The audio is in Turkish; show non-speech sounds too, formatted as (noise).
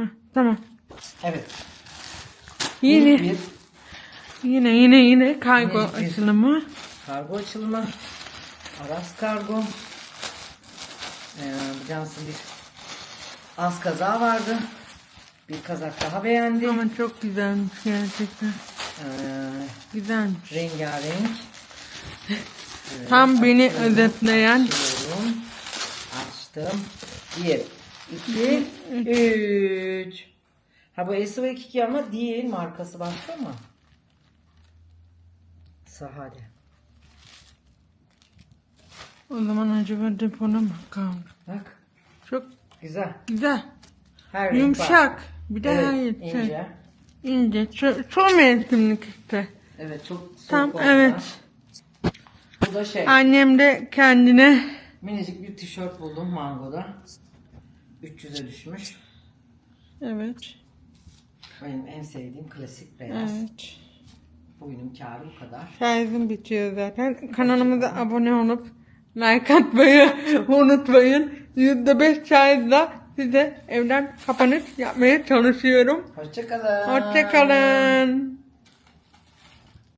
Heh, tamam. Evet. Yine bir yine yine yine kargo bir- açılımı. kargo açılımı. Aras kargo. Ee, Cansın bir az kaza vardı. Bir kazak daha beğendi. Ama çok güzelmiş gerçekten. Ee, Güzelmiş. rengarenk. Tam beni özetleyen. Açtım. Bir, iki, üç. Ha bu SV 22 ama değil. Markası başka mı? Sahade. O zaman acaba depona mı kaldı? Bak. Çok Güzel. güzel. Her renk var. Yumuşak. Bir de Evet, hayır. ince. Şey, ince. Çok, çok mevsimlik işte. Evet çok soğuk Tam oldu. evet. Bu da şey. Annem de kendine Minicik bir tişört buldum Mango'da. 300'e düşmüş. evet. Benim en sevdiğim klasik beyaz. Evet. Bugünün kârı bu kadar. Şarjım bitiyor zaten. Kanalımıza abone olup like atmayı (laughs) unutmayın. %5 şarjla size evden kapanış yapmaya çalışıyorum. Hoşçakalın. Hoşçakalın.